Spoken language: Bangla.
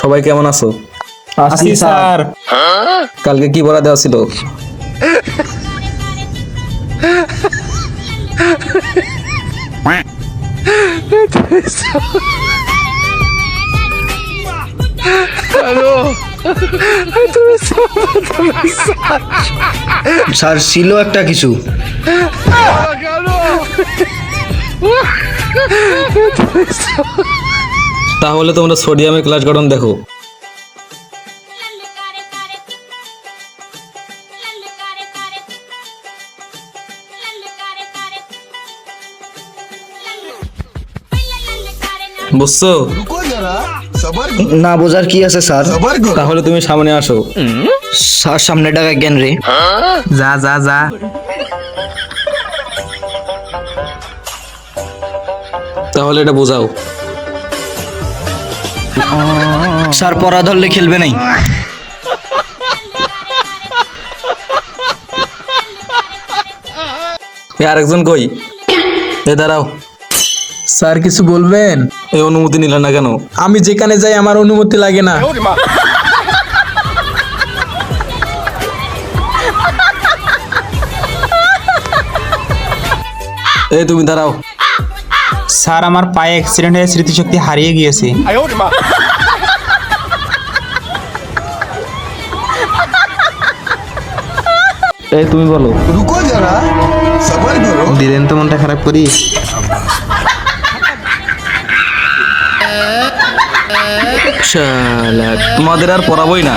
সবাই কেমন আছো? আসি স্যার। কালকে কি পড়া দেওয়া ছিল? স্যার ছিল একটা কিছু। তাহলে তোমরা সোডিয়ামের ক্লাস গঠন দেখো। বুঝছ? না বোঝার কি আছে স্যার? তাহলে তুমি সামনে আসো। স্যার সামনে ডাকা জ্ঞান রে। যা যা যা। তাহলে এটা বোঝাও। স্যার পড়া ধরলে খেলবে নাই। এ আরেকজন কই? এ দাঁড়াও। স্যার কিছু বলবেন? এই অনুমতি নিল না কেন? আমি যেখানে যাই আমার অনুমতি লাগে না। এই তুমি দাঁড়াও। স্যার আমার পায়ে অ্যাক্সিডেন্ট হয়ে স্মৃতিশক্তি হারিয়ে গিয়েছে। এই তুমি বলো। রুকো যারা সবাই ধরো। দিলেন তো মনটা খারাপ করি। শালা তোমাদের আর পড়াবই না।